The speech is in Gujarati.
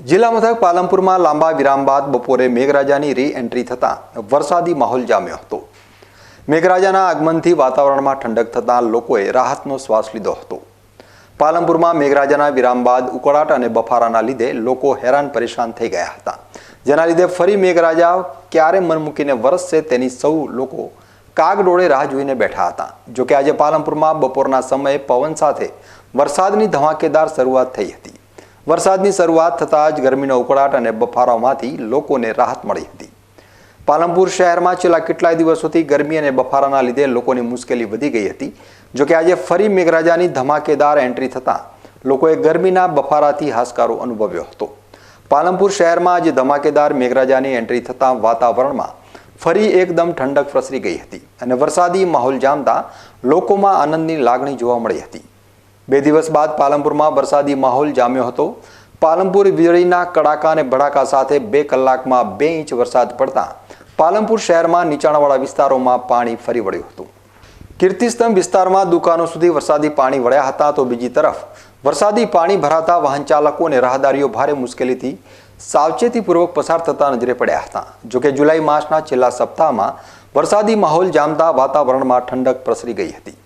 જિલ્લા મથક પાલનપુરમાં લાંબા વિરામ બાદ બપોરે મેઘરાજાની રી એન્ટ્રી થતાં વરસાદી માહોલ જામ્યો હતો. મેઘરાજાના આગમનથી વાતાવરણમાં ઠંડક થતાં લોકોએ રાહતનો શ્વાસ લીધો હતો. પાલનપુરમાં મેઘરાજાના વિરામ બાદ ઉકળાટ અને બફારાના લીધે લોકો હેરાન પરેશાન થઈ ગયા હતા. જેના લીધે ફરી મેઘરાજા ક્યારે મન મૂકીને વરસશે તેની સૌ લોકો કાગડોળે રાહ જોઈને બેઠા હતા. જોકે આજે પાલનપુરમાં બપોરના સમયે પવન સાથે વરસાદની ધમાકેદાર શરૂઆત થઈ હતી. વરસાદની શરૂઆત થતાં જ ગરમીનો ઉકળાટ અને બફારામાંથી લોકોને રાહત મળી હતી. પાલનપુર શહેરમાં છેલ્લા કેટલાય દિવસોથી ગરમી અને બફારાના લીધે લોકોની મુશ્કેલી વધી ગઈ હતી. જોકે આજે ફરી મેઘરાજાની ધમાકેદાર એન્ટ્રી થતાં લોકોએ ગરમીના બફારાથી હાશકારો અનુભવ્યો હતો. પાલનપુર શહેરમાં આજે ધમાકેદાર મેઘરાજાની એન્ટ્રી થતાં વાતાવરણમાં ફરી એકદમ ઠંડક પ્રસરી ગઈ હતી અને વરસાદી માહોલ જામતા લોકોમાં આનંદની લાગણી જોવા મળી હતી. બે દિવસ બાદ પાલનપુરમાં વરસાદી માહોલ જામ્યો હતો. પાલનપુર વીજળીના કડાકા અને ભડાકા સાથે બે કલાકમાં બે ઇંચ વરસાદ પડતા પાલનપુર શહેરમાં નીચાણવાળા વિસ્તારોમાં પાણી ફરી વળ્યું હતું. કીર્તિસ્તંભ વિસ્તારમાં દુકાનો સુધી વરસાદી પાણી વળ્યા હતા તો બીજી તરફ વરસાદી પાણી ભરાતા વાહન ચાલકો અને રાહદારીઓ ભારે મુશ્કેલીથી સાવચેતીપૂર્વક પસાર થતા નજરે પડ્યા હતા. જોકે જુલાઈ માસના છેલ્લા સપ્તાહમાં વરસાદી માહોલ જામતા વાતાવરણમાં ઠંડક પ્રસરી ગઈ હતી.